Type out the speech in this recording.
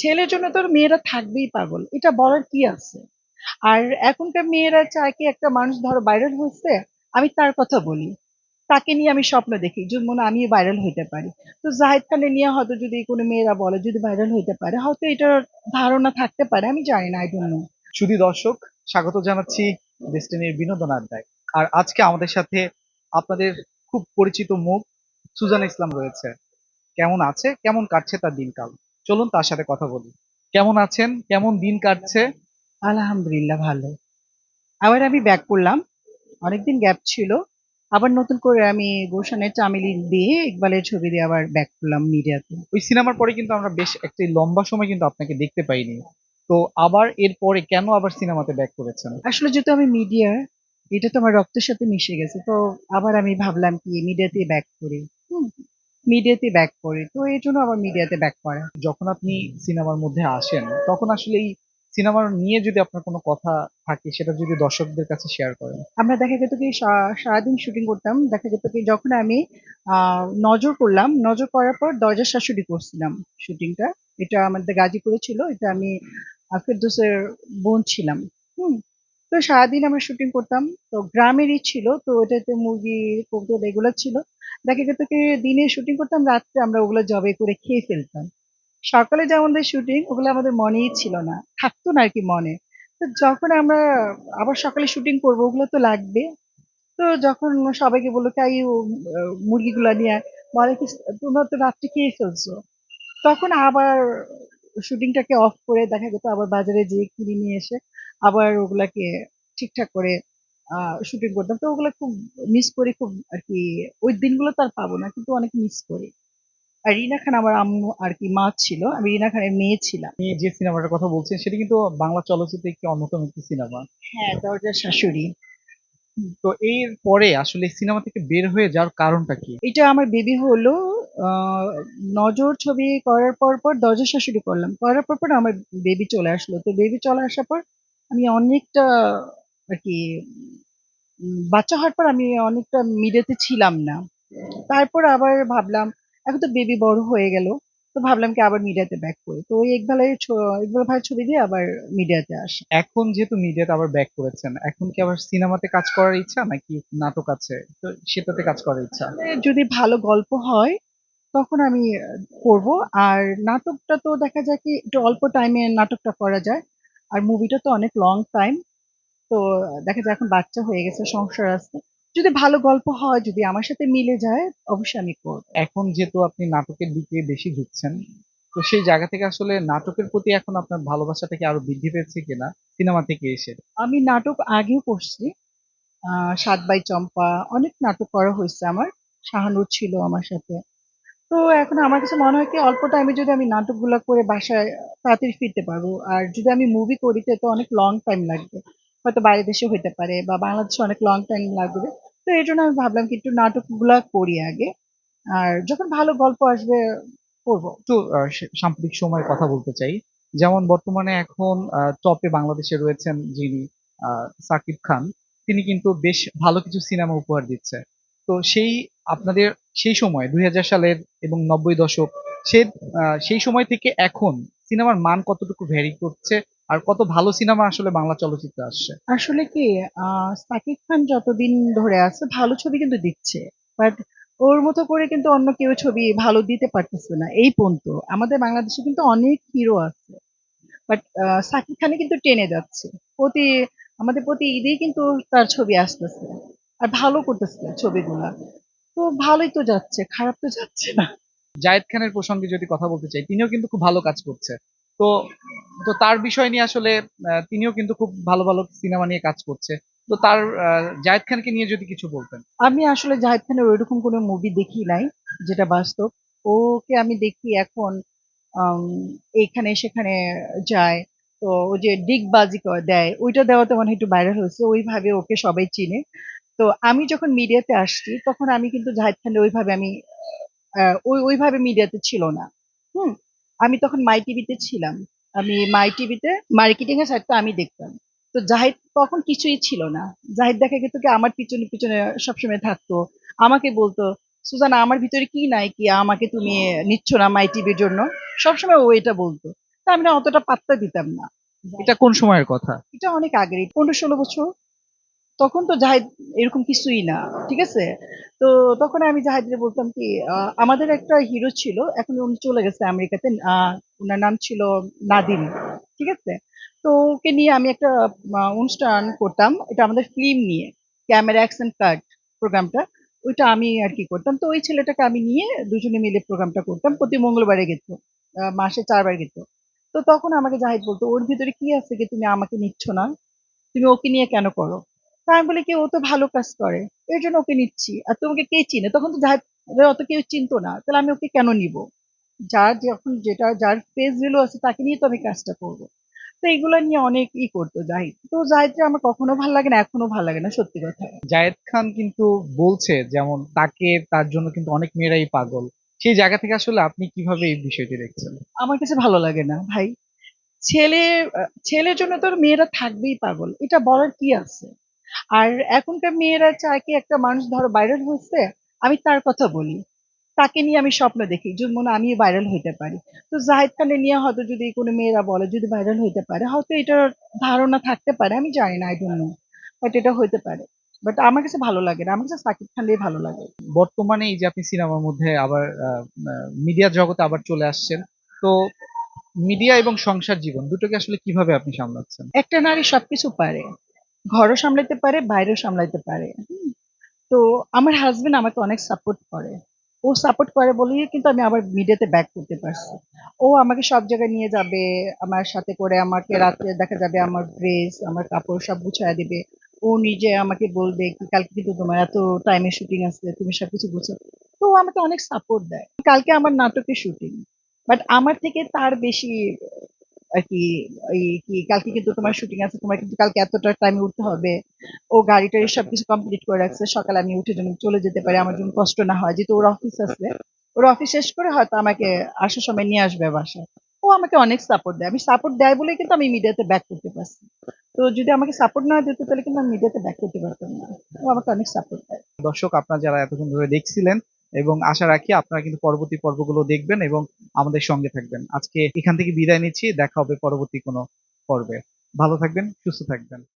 ছেলের জন্য তো মেয়েরা থাকবেই পাগল, এটা বলার কি আছে? আর এখনকার মেয়েরা চায় কি একটা মানুষ ধরো ভাইরাল হয়েছে, আমি তার কথা বলি, তাকে নিয়ে আমি স্বপ্ন দেখি যে মনে আমি ভাইরাল হইতে পারি। তো জাহিদ খানের নিয়ে হয়তো যদি কোনো মেয়েরা বলে যদি ভাইরাল হইতে পারে, হয়তো এটার ধারণা থাকতে পারে, আমি জানি না আই শুধু দর্শক, স্বাগত জানাচ্ছি ডেস্টিনির বিনোদন আড্ডায়। আর আজকে আমাদের সাথে আপনাদের খুব পরিচিত মুখ সুজান ইসলাম রয়েছে। কেমন আছে? কেমন কাটছে তার দিনকাল? চলুন তার সাথে কথা বলি। কেমন আছেন? কেমন দিন কাটছে? আলহামদুলিল্লাহ ভালো। আবার আমি ব্যাক করলাম। অনেকদিন গ্যাপ ছিল। আবার নতুন করে আমি গুলশানের চামেলি দিয়ে ইকবালের ছবি দিয়ে আবার ব্যাক করলাম মিডিয়াতে ওই সিনেমার পরে কিন্তু আমরা বেশ একটি লম্বা সময় কিন্তু আপনাকে দেখতে পাইনি। তো আবার এর পরে কেন আবার সিনেমাতে ব্যাক করেছেন? আসলে যেহেতু আমি মিডিয়া এটা তো আমার রক্তের সাথে মিশে গেছে। তো আবার আমি ভাবলাম কি মিডিয়াতে ব্যাক করি। মিডিয়াতে ব্যাক করে। তো এই জন্য আবার মিডিয়াতে ব্যাক করে। যখন আপনি সিনেমার মধ্যে আসেন তখন আসলে এই সিনেমার নিয়ে যদি আপনার কোনো কথা থাকে সেটা যদি দর্শকদের কাছে শেয়ার করেন। আমরা দেখা যেত কি সারাদিন শুটিং করতাম। দেখা যেত কি যখন আমি নজর করলাম নজর করার পর দরজার শাশুড়ি করছিলাম শুটিংটা এটা আমাদের গাজীপুরে ছিল এটা আমি ফেরদৌসের বোন ছিলাম। হুম। তো সারাদিন আমরা শুটিং করতাম। তো গ্রামেরই ছিল তো এটাতে মুরগি কবুতর এগুলো ছিল। দেখা যেত কি, দিনে শুটিং করতাম, রাত্রে আমরা ওগুলো জবে করে খেয়ে ফেলতাম। সকালে যে আমাদের শুটিং ওগুলো আমাদের মনেই ছিল না। থাকতো না আর কি মনে। তো যখন আমরা আবার সকালে শুটিং করব, ওগুলো তো লাগবে। তো যখন সবাইকে বলল তাই মুরগিগুলো নিয়ে বলে কি, তোমরা তো রাত্রে খেয়ে ফেলছো। তখন আবার শুটিংটাকে অফ করে দেখা যেত, আবার বাজারে যেয়ে কিনে নিয়ে এসে আবার ওগুলাকে ঠিকঠাক করে শুটিং করতাম। তো ওগুলো খুব মিস করি খুব আর কি ওই দিনগুলো তো আর পাবো না কিন্তু অনেক মিস করি। আর রিনা খান আমার আম্মু আর কি মা ছিল। আমি রিনা খানের মেয়ে ছিলাম। আপনি যে সিনেমাটার কথা বলছেন সেটা কিন্তু বাংলা চলচ্চিত্রে একটি অন্যতম একটি সিনেমা হ্যাঁ দরজার শাশুড়ি। তো এর পরে আসলে সিনেমা থেকে বের হয়ে যাওয়ার কারণটা কি? এটা আমার বেবি হলো আহ, নজর ছবি করার পর পর দরজা শাশুড়ি করলাম। করার পর পর আমার বেবি চলে আসলো। তো বেবি চলে আসার পর আমি অনেকটা আর কি বাচ্চা হওয়ার পর আমি অনেকটা মিডিয়াতে ছিলাম না। তারপর আবার ভাবলাম এখন তো বেবি বড় হয়ে গেল তো ভাবলাম কি আবার মিডিয়াতে ব্যাক করি। তো ওই ইকবালের ছ- ইকবাল ভাইয়ের ছবি দিয়ে আবার মিডিয়াতে আসি। এখন যেহেতু মিডিয়াতে আবার ব্যাক করেছেন এখন কি আবার সিনেমাতে কাজ করার ইচ্ছা নাকি নাটক আছে? তো সেটাতে কাজ করার ইচ্ছা? যদি ভালো গল্প হয় তখন আমি করব। আর নাটকটা তো দেখা যায় কি একটু অল্প টাইমে নাটকটা করা যায়। আর মুভিটা তো অনেক লং টাইম তো দেখা যায় এখন বাচ্চা হয়ে গেছে সংসার আছে। যদি ভালো গল্প হয় যদি আমার সাথে মিলে যায় অবশ্যই আমি করব। এখন যেহেতু আপনি নাটকের দিকে বেশি ঝুঁকছেন তো সেই জায়গা থেকে আসলে নাটকের প্রতি এখন আপনার ভালোবাসাটা কি আরও বৃদ্ধি পেয়েছে কিনা সিনেমা থেকে এসে? আমি নাটক আগেও করছি। আহ সাত বাই চম্পা অনেক নাটক করা হয়েছে আমার। শাহানুর ছিল আমার সাথে। তো এখন আমার কাছে মনে হয় কি অল্প টাইমে যদি আমি নাটকগুলো করে বাসায় তাড়াতাড়ি ফিরতে পারব। আর যদি আমি মুভি করি তো অনেক লং টাইম লাগবে। হয়তো বাইরে দেশে হইতে পারে বা বাংলাদেশে অনেক লং টাইম লাগবে। তো এই জন্য আমি ভাবলাম কি একটু নাটকগুলা করি আগে। আর যখন ভালো গল্প আসবে, করব। একটু সাম্প্রতিক সময়ের কথা বলতে চাই। যেমন বর্তমানে এখন টপে বাংলাদেশে রয়েছেন যিনি সাকিব খান, তিনি কিন্তু বেশ ভালো কিছু সিনেমা উপহার দিচ্ছে। তো সেই আপনাদের, সেই সময়, দুই হাজার সালের এবং নব্বই দশক, সে সেই সময় থেকে এখন সিনেমার মান কতটুকু ভ্যারি করছে আর কত ভালো সিনেমা আসলে বাংলা চলচ্চিত্রে আসছে? আসলে কি সাকিব খান যতদিন ধরে আছে ভালো ছবি কিন্তু দিচ্ছে। বাট ওর মতো করে কিন্তু অন্য কেউ ছবি ভালো দিতে পারতেছে না, এই পর্যন্ত। আমাদের বাংলাদেশে কিন্তু অনেক হিরো আছে। বাট সাকিব খানে কিন্তু টেনে যাচ্ছে। প্রতি, আমাদের প্রতি ঈদেই কিন্তু তার ছবি আসতেছে। আর ভালো করতেছে ছবিগুলা। তো ভালোই তো যাচ্ছে, খারাপ তো যাচ্ছে না। জায়েদ খানের প্রসঙ্গে যদি কথা বলতে চাই তিনিও কিন্তু খুব ভালো কাজ করছে। তো তো তার বিষয় নিয়ে আসলে তিনিও কিন্তু খুব ভালো ভালো সিনেমা নিয়ে কাজ করছে। তো তার জায়েদ খানকে নিয়ে যদি কিছু বলতেন। আমি আসলে জাহিদ খানের ওইরকম কোনো মুভি দেখি নাই যেটা বাস্তব। ওকে আমি দেখি এখন আম, এইখানে সেখানে যায় তো ও যে ডিগবাজি দেয় ওইটা দেওয়াতে মনে হয় একটু ভাইরাল হয়েছে ওইভাবে ওকে সবাই চিনে। তো আমি যখন মিডিয়াতে আসছি তখন আমি কিন্তু জাহিদ খানের ওইভাবে আমি ওই ওইভাবে মিডিয়াতে ছিল না। হুম আমি তখন মাই টিভিতে ছিলাম। আমি মাই টিভিতে মার্কেটিং এর সাইডটা আমি দেখতাম। তো জাহিদ তখন কিছুই ছিল না। জাহিদ দেখা গেত কি আমার পিছনে পিছনে সবসময় থাকতো। আমাকে বলতো সুজানা আমার ভিতরে কি নাই কি? আমাকে তুমি নিচ্ছ না মাই টিভির জন্য? সবসময় ও এটা বলতো। তা আমি না অতটা পাত্তা দিতাম না। এটা কোন সময়ের কথা? এটা অনেক আগের পনেরো ষোলো বছর। তখন তো জাহিদ এরকম কিছুই না, ঠিক আছে? তো তখন আমি জাহিদকে বলতাম কি আমাদের একটা হিরো ছিল, এখন উনি চলে গেছে আমেরিকাতে ওনার নাম ছিল নাদিম, ঠিক আছে? তো ওকে নিয়ে আমি একটা অনুষ্ঠান করতাম, এটা আমাদের ফিল্ম নিয়ে ক্যামেরা অ্যাকশন কাট প্রোগ্রামটা ওইটা আমি আর কি করতাম। তো ওই ছেলেটাকে আমি নিয়ে দুজনে মিলে প্রোগ্রামটা করতাম, প্রতি মঙ্গলবারে গেত মাসে চারবার গেত। তো তখন আমাকে জাহিদ বলতো, ওর ভিতরে কি আছে কি তুমি আমাকে নিচ্ছ না? তুমি ওকে নিয়ে কেন করো? তা আমি বলি কি ও তো ভালো কাজ করে এর জন্য ওকে নিচ্ছি। আর তোমাকে কে চিনে? তখন তো জাহিদ অত কেউ চিনতো না। তাহলে আমি ওকে কেন নিব? যার যখন যেটা যার ফেস ভ্যালু আছে তাকে নিয়ে তো আমি কাজটা করব। তো এগুলো নিয়ে অনেক ই করতো জাহিদ। তো জাহিদকে আমার কখনো ভালো লাগে না এখনও ভালো লাগে না সত্যি কথা। জায়েদ খান কিন্তু বলছে যেমন তাকে তার জন্য কিন্তু অনেক মেয়েরাই পাগল। সেই জায়গা থেকে আসলে আপনি কীভাবে এই বিষয়টি দেখছেন? আমার কাছে ভালো লাগে না ভাই। ছেলে ছেলের জন্য তো মেয়েরা থাকবেই পাগল। এটা বলার কি আছে? আর এখনকার মেয়েরা চায় কি একটা মানুষ ধরো ভাইরাল হয়েছে আমি তার কথা বলি। তাকে নিয়ে আমি স্বপ্ন দেখি যেমন আমি ভাইরাল হইতে পারি। তো জাহিদ খানে নিয়ে হয়তো যদি কোনো মেয়েরা বলে যদি ভাইরাল হইতে পারে হয়তো এটার ধারণা থাকতে পারে আমি জানি না আই ডোন্ট নো বাট এটা হইতে পারে। বাট আমার কাছে ভালো লাগে না আমার কাছে সাকিব খানই ভালো লাগে। বর্তমানে এই যে আপনি সিনেমার মধ্যে আবার মিডিয়া জগতে আবার চলে আসছেন তো মিডিয়া এবং সংসার জীবন দুটোকে আসলে কীভাবে আপনি সামলাচ্ছেন? একটা নারী সবকিছু পারে ঘরও সামলাইতে পারে, বাইরেও সামলাইতে পারে। তো আমার হাজবেন্ড আমাকে অনেক সাপোর্ট করে। ও সাপোর্ট করে বলেই কিন্তু আমি আবার মিডিয়াতে ব্যাক করতে পারছি। ও আমাকে সব জায়গায় নিয়ে যাবে, আমার সাথে করে আমাকে রাত্রে দেখা যাবে আমার ড্রেস আমার কাপড় সব গুছায় দেবে। ও নিজে আমাকে বলবে কি, কালকে কিন্তু তোমার এত টাইমে শুটিং আছে, তুমি সবকিছু গুছো তো ও আমাকে অনেক সাপোর্ট দেয়। কালকে আমার নাটকে শুটিং বাট আমার থেকে তার বেশি আর কি, এই কি, কালকে কিন্তু তোমার শুটিং আছে, তোমার কিন্তু কালকে এতটা টাইমে উঠতে হবে। ও গাড়ি টাড়ি সবকিছু কমপ্লিট করে রাখছে, সকালে আমি উঠে যেন চলে যেতে পারি, আমার জন্য কষ্ট না হয়। যেহেতু ওর অফিস আছে, ওর অফিস শেষ করে হয়তো আমাকে আসার সময় নিয়ে আসবে বাসায়। ও আমাকে অনেক সাপোর্ট দেয়। আমি সাপোর্ট দেয় বলেই কিন্তু আমি মিডিয়াতে ব্যাক করতে পারছি। তো যদি আমাকে সাপোর্ট না দিত, তাহলে কিন্তু আমি মিডিয়াতে ব্যাক করতে পারতাম না। ও আমাকে অনেক সাপোর্ট দেয়। দর্শক, আপনারা যারা এতক্ষণ ধরে দেখছিলেন এবং আশা রাখি আপনারা কিন্তু পরবর্তী পর্বগুলো দেখবেন এবং আমাদের সঙ্গে থাকবেন। আজকে এখান থেকে বিদায় নিচ্ছি, দেখা হবে পরবর্তী কোনো পর্বে। ভালো থাকবেন, সুস্থ থাকবেন।